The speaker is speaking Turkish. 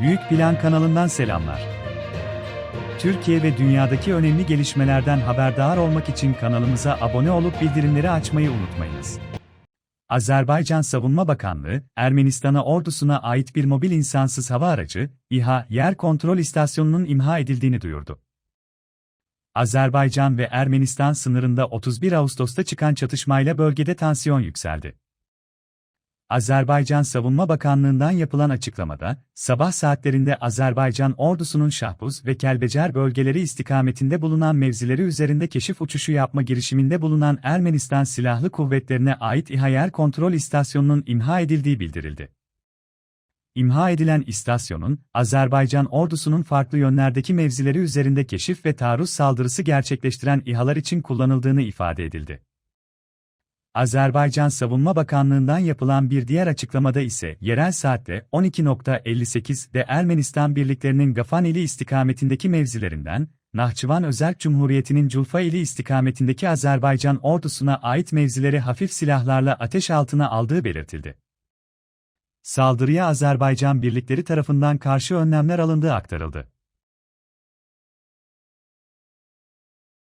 Büyük Plan kanalından selamlar. Türkiye ve dünyadaki önemli gelişmelerden haberdar olmak için kanalımıza abone olup bildirimleri açmayı unutmayınız. Azerbaycan Savunma Bakanlığı, Ermenistan'a ordusuna ait bir mobil insansız hava aracı, İHA, yer kontrol istasyonunun imha edildiğini duyurdu. Azerbaycan ve Ermenistan sınırında 31 Ağustos'ta çıkan çatışmayla bölgede tansiyon yükseldi. Azerbaycan Savunma Bakanlığı'ndan yapılan açıklamada, sabah saatlerinde Azerbaycan ordusunun Şahbuz ve Kelbecer bölgeleri istikametinde bulunan mevzileri üzerinde keşif uçuşu yapma girişiminde bulunan Ermenistan Silahlı Kuvvetlerine ait İHA yer kontrol istasyonunun imha edildiği bildirildi. İmha edilen istasyonun, Azerbaycan ordusunun farklı yönlerdeki mevzileri üzerinde keşif ve taarruz saldırısı gerçekleştiren İHA'lar için kullanıldığını ifade edildi. Azerbaycan Savunma Bakanlığı'ndan yapılan bir diğer açıklamada ise yerel saatte 12.58'de Ermenistan birliklerinin Gafan ili istikametindeki mevzilerinden, Nahçıvan Özerk Cumhuriyeti'nin Culfa ili istikametindeki Azerbaycan ordusuna ait mevzileri hafif silahlarla ateş altına aldığı belirtildi. Saldırıya Azerbaycan birlikleri tarafından karşı önlemler alındığı aktarıldı.